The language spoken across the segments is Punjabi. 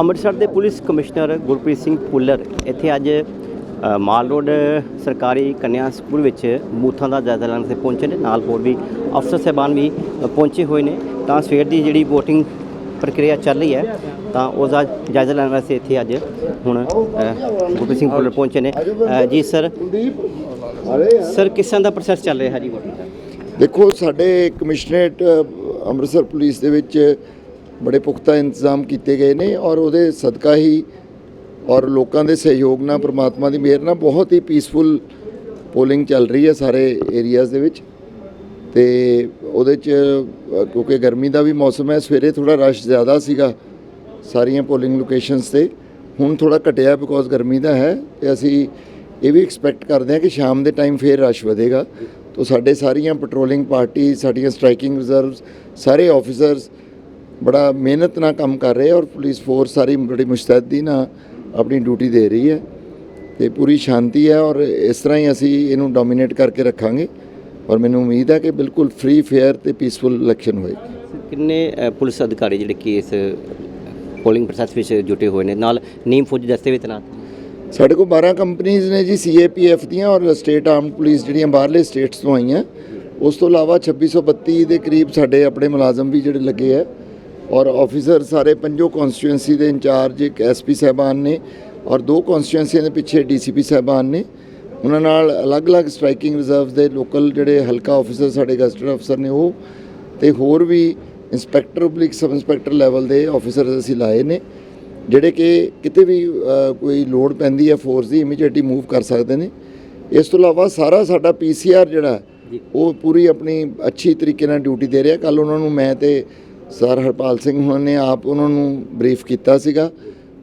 ਅੰਮ੍ਰਿਤਸਰ ਦੇ ਪੁਲਿਸ ਕਮਿਸ਼ਨਰ ਗੁਰਪ੍ਰੀਤ ਸਿੰਘ ਪੁੱਲਰ ਇੱਥੇ ਅੱਜ ਮਾਲ ਰੋਡ ਸਰਕਾਰੀ ਕੰਨਿਆ ਸਕੂਲ ਵਿੱਚ ਬੂਥਾਂ ਦਾ ਜਾਇਜ਼ਾ ਲੈਣ ਤੇ ਪਹੁੰਚੇ ਨੇ। ਨਾਲ ਹੋਰ ਵੀ ਅਫਸਰ ਸਾਹਿਬਾਨ ਵੀ ਪਹੁੰਚੇ ਹੋਏ ਨੇ। ਤਾਂ ਸਵੇਰ ਦੀ ਜਿਹੜੀ VOTING ਪ੍ਰਕਿਰਿਆ ਚੱਲ ਰਹੀ ਹੈ, ਤਾਂ ਉਸ ਦਾ ਜਾਇਜ਼ਾ ਲੈਣ ਵਾਸਤੇ ਇੱਥੇ ਅੱਜ ਹੁਣ ਗੁਰਪ੍ਰੀਤ ਸਿੰਘ ਪੁੱਲਰ ਪਹੁੰਚੇ ਨੇ। ਜੀ ਸਰ ਸਰ ਕਿਸ ਤਰ੍ਹਾਂ ਦਾ ਪ੍ਰੋਸੈਸ ਚੱਲ ਰਿਹਾ ਜੀ VOTING ਦਾ? ਦੇਖੋ, ਸਾਡੇ ਕਮਿਸ਼ਨਰੇਟ ਅੰਮ੍ਰਿਤਸਰ ਪੁਲਿਸ ਦੇ ਵਿੱਚ ਬੜੇ ਪੁਖਤਾ ਇੰਤਜ਼ਾਮ ਕੀਤੇ ਗਏ ਨੇ ਔਰ ਉਹਦੇ ਸਦਕਾ ਹੀ ਔਰ ਲੋਕਾਂ ਦੇ ਸਹਿਯੋਗ ਨਾਲ, ਪ੍ਰਮਾਤਮਾ ਦੀ ਮਿਹਰ ਨਾਲ ਬਹੁਤ ਹੀ ਪੀਸਫੁਲ ਪੋਲਿੰਗ ਚੱਲ ਰਹੀ ਹੈ ਸਾਰੇ ਏਰੀਆਜ਼ ਦੇ ਵਿੱਚ। ਤੇ ਉਹਦੇ ਚ ਕਿਉਂਕਿ ਗਰਮੀ ਦਾ ਵੀ ਮੌਸਮ ਹੈ, ਸਵੇਰੇ ਥੋੜਾ ਰਸ਼ ਜ਼ਿਆਦਾ ਸੀਗਾ ਸਾਰੀਆਂ ਪੋਲਿੰਗ ਲੋਕੇਸ਼ਨਸ ਤੇ। ਹੁਣ ਥੋੜਾ ਘਟਿਆ ਬਿਕੋਜ਼ ਗਰਮੀ ਦਾ ਹੈ ਤੇ ਅਸੀਂ ਇਹ ਵੀ ਐਕਸਪੈਕਟ ਕਰਦੇ ਹਾਂ ਕਿ ਸ਼ਾਮ ਦੇ ਟਾਈਮ ਫੇਰ ਰਸ਼ ਵਧੇਗਾ। ਤੋ ਸਾਡੇ ਸਾਰੀਆਂ ਪੈਟਰੋਲਿੰਗ ਪਾਰਟੀ ਸਾਡੀਆਂ ਸਟ੍ਰਾਈਕਿੰਗ ਰਿਜ਼ਰਵਸ ਸਾਰੇ ਆਫੀਸਰਸ ਬੜਾ ਮਿਹਨਤ ਨਾਲ ਕੰਮ ਕਰ ਰਹੇ ਔਰ ਪੁਲਿਸ ਫੋਰਸ ਸਾਰੀ ਬੜੀ ਮੁਸਤੈਦੀ ਨਾਲ ਆਪਣੀ ਡਿਊਟੀ ਦੇ ਰਹੀ ਹੈ ਤੇ ਪੂਰੀ ਸ਼ਾਂਤੀ ਹੈ ਔਰ ਇਸ ਤਰ੍ਹਾਂ ਹੀ ਅਸੀਂ ਇਹਨੂੰ ਡੋਮੀਨੇਟ ਕਰਕੇ ਰੱਖਾਂਗੇ ਔਰ ਮੈਨੂੰ ਉਮੀਦ ਹੈ ਕਿ ਬਿਲਕੁਲ ਫ੍ਰੀ ਫੇਅਰ ਤੇ ਪੀਸਫੁਲ ਇਲੈਕਸ਼ਨ ਹੋਏਗੀ। ਕਿੰਨੇ ਪੁਲਿਸ ਅਧਿਕਾਰੀ ਜਿਹੜੇ ਕਿ ਇਸ ਪੋਲਿੰਗ ਪ੍ਰੋਸੈਸ ਵਿੱਚ ਜੁਟੇ ਹੋਏ ਨੇ? ਨਾਲ ਨੀਮ ਫੌਜੀ ਦਸਤੇ ਵੀ ਤੈਨਾਤ ਸਾਡੇ ਕੋਲ 12 ਕੰਪਨੀਆਂ ਨੇ ਜੀ ਸੀਏਪੀਐਫ ਦੀਆਂ ਔਰ ਸਟੇਟ ਆਰਮਡ ਪੁਲਿਸ ਜਿਹੜੀਆਂ ਬਾਹਰਲੇ ਸਟੇਟਸ ਤੋਂ ਆਈਆਂ। ਉਸ ਤੋਂ ਇਲਾਵਾ 2632 ਦੇ ਕਰੀਬ ਸਾਡੇ ਆਪਣੇ ਮੁਲਾਜ਼ਮ ਵੀ ਜਿਹੜੇ ਲੱਗੇ ਆ। ਔਰ ਆਫੀਸਰ ਸਾਰੇ ਪੰਜੋ ਕਨਸਟੀਟੂਐਂਸੀ ਦੇ ਇੰਚਾਰਜ ਇੱਕ ਐਸਪੀ ਸਾਹਿਬਾਨ ਨੇ ਔਰ ਦੋ ਕਨਸਟੀਟੂਐਂਸੀਆਂ ਦੇ ਪਿੱਛੇ ਡੀਸੀਪੀ ਸਾਹਿਬਾਨ ਨੇ। ਉਹਨਾਂ ਨਾਲ ਅਲੱਗ-ਅਲੱਗ ਸਟ੍ਰਾਈਕਿੰਗ ਰਿਜ਼ਰਵਸ ਦੇ ਲੋਕਲ ਜਿਹੜੇ ਹਲਕਾ ਆਫੀਸਰ ਸਾਡੇ ਗਸਟਡ ਅਫਸਰ ਨੇ ਉਹ ਤੇ ਹੋਰ ਵੀ inspector public sub inspector level ਦੇ ਆਫੀਸਰ ਅਸੀਂ ਲਾਏ ਨੇ ਜਿਹੜੇ ਕਿ ਕਿਤੇ ਵੀ ਕੋਈ ਲੋਡ ਪੈਂਦੀ ਹੈ ਫੋਰਸ ਦੀ ਇਮੀਡੀਏਟਲੀ ਮੂਵ ਕਰ ਸਕਦੇ ਨੇ। ਇਸ ਤੋਂ ਇਲਾਵਾ ਸਾਰਾ ਸਾਡਾ ਪੀਸੀਆਰ ਜਿਹੜਾ। ਉਹ ਪੂਰੀ ਆਪਣੀ ਅੱਛੀ ਤਰੀਕੇ ਨਾਲ ਡਿਊਟੀ ਦੇ ਰਿਹਾ। ਕੱਲ ਉਹਨਾਂ ਨੂੰ ਮੈਂ ਤੇ ਸਰ ਹਰਪਾਲ ਸਿੰਘ ਉਹਨਾਂ ਨੇ ਆਪ ਉਹਨਾਂ ਨੂੰ ਬਰੀਫ ਕੀਤਾ ਸੀਗਾ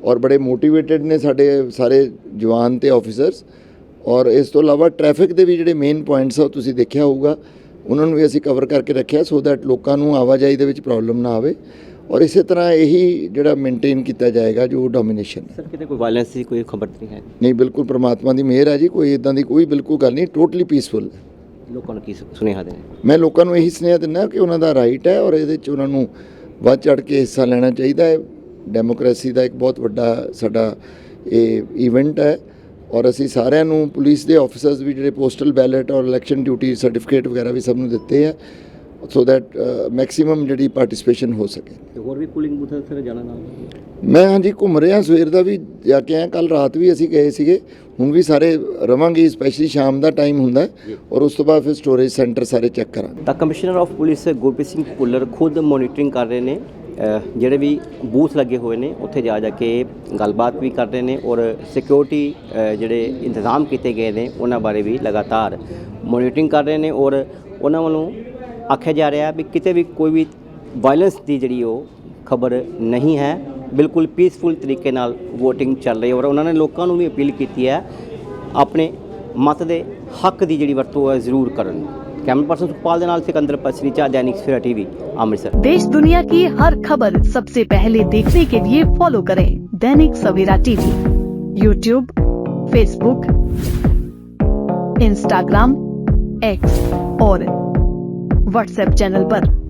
ਔਰ ਬੜੇ ਮੋਟੀਵੇਟਿਡ ਨੇ ਸਾਡੇ ਸਾਰੇ ਜਵਾਨ ਤੇ ਆਫੀਸਰਸ ਔਰ ਇਸ ਤੋਂ ਇਲਾਵਾ ਟ੍ਰੈਫਿਕ ਦੇ ਵੀ ਜਿਹੜੇ ਮੇਨ ਪੁਆਇੰਟਸ ਆ ਤੁਸੀਂ ਦੇਖਿਆ ਹੋਊਗਾ ਉਹਨਾਂ ਨੂੰ ਵੀ ਅਸੀਂ ਕਵਰ ਕਰਕੇ ਰੱਖਿਆ ਸੋ ਦੈਟ ਲੋਕਾਂ ਨੂੰ ਆਵਾਜਾਈ ਦੇ ਵਿੱਚ ਪ੍ਰੋਬਲਮ ਨਾ ਆਵੇ ਔਰ ਇਸੇ ਤਰ੍ਹਾਂ ਇਹੀ ਜਿਹੜਾ ਮੇਨਟੇਨ ਕੀਤਾ ਜਾਏਗਾ ਜੋ ਡੋਮੀਨੇਸ਼ਨ ਹੈ। ਸਰ ਕਿਤੇ ਕੋਈ ਵਾਇਲੈਂਸ ਦੀ ਕੋਈ ਖਬਰ ਨਹੀਂ ਹੈ? ਨਹੀਂ ਬਿਲਕੁਲ ਪ੍ਰਮਾਤਮਾ ਦੀ ਮਿਹਰ ਹੈ ਜੀ ਕੋਈ ਇਦਾਂ ਦੀ ਕੋਈ ਬਿਲਕੁਲ ਗੱਲ ਨਹੀਂ ਟੋਟਲੀ ਪੀਸਫੁਲ ਹੈ। ਲੋਕਾਂ ਨੂੰ ਕੀ ਸੁਨੇਹਾ ਦੇਣਾ ਮੈਂ ਲੋਕਾਂ ਨੂੰ ਇਹੀ ਸੁਨੇਹਾ ਦਿੰਦਾ ਕਿ ਉਹਨਾਂ ਦਾ ਰਾਈਟ ਹੈ ਔਰ ਇਹਦੇ 'ਚ ਉਹਨਾਂ ਨੂੰ ਵੱਧ ਚੜ ਕੇ ਹਿੱਸਾ ਲੈਣਾ ਚਾਹੀਦਾ ਹੈ। ਡੈਮੋਕ੍ਰੇਸੀ ਦਾ ਇੱਕ ਬਹੁਤ ਵੱਡਾ ਸਾਡਾ ਇਹ ਇਵੈਂਟ ਹੈ ਔਰ ਅਸੀਂ ਸਾਰਿਆਂ ਨੂੰ ਪੁਲਿਸ ਦੇ ਆਫੀਸਰਸ ਵੀ ਜਿਹੜੇ ਪੋਸਟਲ ਬੈਲਟ ਔਰ ਇਲੈਕਸ਼ਨ ਡਿਊਟੀ ਸਰਟੀਫਿਕੇਟ ਵਗੈਰਾ ਵੀ ਸਭ ਨੂੰ ਦਿੱਤੇ ਆ ਸੋ ਦੈਟ ਮੈਕਸਿਮਮ ਜਿਹੜੀ ਪਾਰਟਿਸਿਪੇਸ਼ਨ ਹੋ ਸਕੇ। ਤੇ ਹੋਰ ਵੀ ਪੋਲਿੰਗ ਬੂਥ ਸਰ ਜਾਣਾ ਨਾਲ? ਮੈਂ ਹਾਂਜੀ ਘੁੰਮ ਰਿਹਾ ਸਵੇਰ ਦਾ ਵੀ ਜਾ ਕੇ ਆਇਆ ਕੱਲ ਰਾਤ ਵੀ ਅਸੀਂ ਗਏ ਸੀਗੇ। ਹੁਣ ਵੀ ਸਾਰੇ ਰਵਾਂਗੇ ਸਪੈਸ਼ਲੀ ਸ਼ਾਮ ਦਾ ਟਾਈਮ ਹੁੰਦਾ ਔਰ ਉਸ ਤੋਂ ਬਾਅਦ ਫਿਰ ਸਟੋਰੇਜ ਸੈਂਟਰ ਸਾਰੇ ਚੈੱਕ ਕਰਾਂਗੇ। ਤਾਂ commissioner of police Gurpreet Singh Pullar ਖੁਦ ਮੋਨੀਟਰਿੰਗ ਕਰ ਰਹੇ ਨੇ। ਜਿਹੜੇ ਵੀ ਬੂਥ ਲੱਗੇ ਹੋਏ ਨੇ ਉੱਥੇ ਜਾ ਜਾ ਕੇ ਗੱਲਬਾਤ ਵੀ ਕਰ ਰਹੇ ਨੇ ਔਰ ਸਿਕਿਉਰਿਟੀ ਜਿਹੜੇ ਇੰਤਜ਼ਾਮ ਕੀਤੇ ਗਏ ਨੇ ਉਹਨਾਂ ਬਾਰੇ ਵੀ ਲਗਾਤਾਰ ਮੋਨੀਟਰਿੰਗ ਕਰ ਰਹੇ ਨੇ ਔਰ ਉਹਨਾਂ ਵੱਲੋਂ ਆਖਿਆ ਜਾ ਰਿਹਾ ਵੀ ਕਿਤੇ ਵੀ ਕੋਈ ਵੀ ਵਾਇਲੈਂਸ ਦੀ ਜਿਹੜੀ ਉਹ ਖਬਰ ਨਹੀਂ ਹੈ ਬਿਲਕੁਲ ਪੀਸਫੁਲ ਤਰੀਕੇ ਨਾਲ VOTING ਚੱਲ ਰਹੀ ਹੈ ਔਰ ਉਹਨਾਂ ਨੇ ਲੋਕਾਂ ਨੂੰ ਵੀ ਅਪੀਲ ਕੀਤੀ ਹੈ ਆਪਣੇ ਮਤ ਦੇ ਹੱਕ ਦੀ ਜਿਹੜੀ ਵਰਤੋਂ ਹੈ ਜ਼ਰੂਰ ਕਰਨ ਕੈਮਰਾ ਪਰਸਨ ਸੁਖਪਾਲ ਦੇ ਨਾਲ ਸਿਕੰਦਰ ਪਸਰੀਚਾ दैनिक सवेरा टीवी अमृतसर देश दुनिया की हर खबर सबसे पहले देखने के लिए फॉलो करें Dainik Savera TV YouTube Facebook Instagram X और व्हाट्सएप चैनल पर।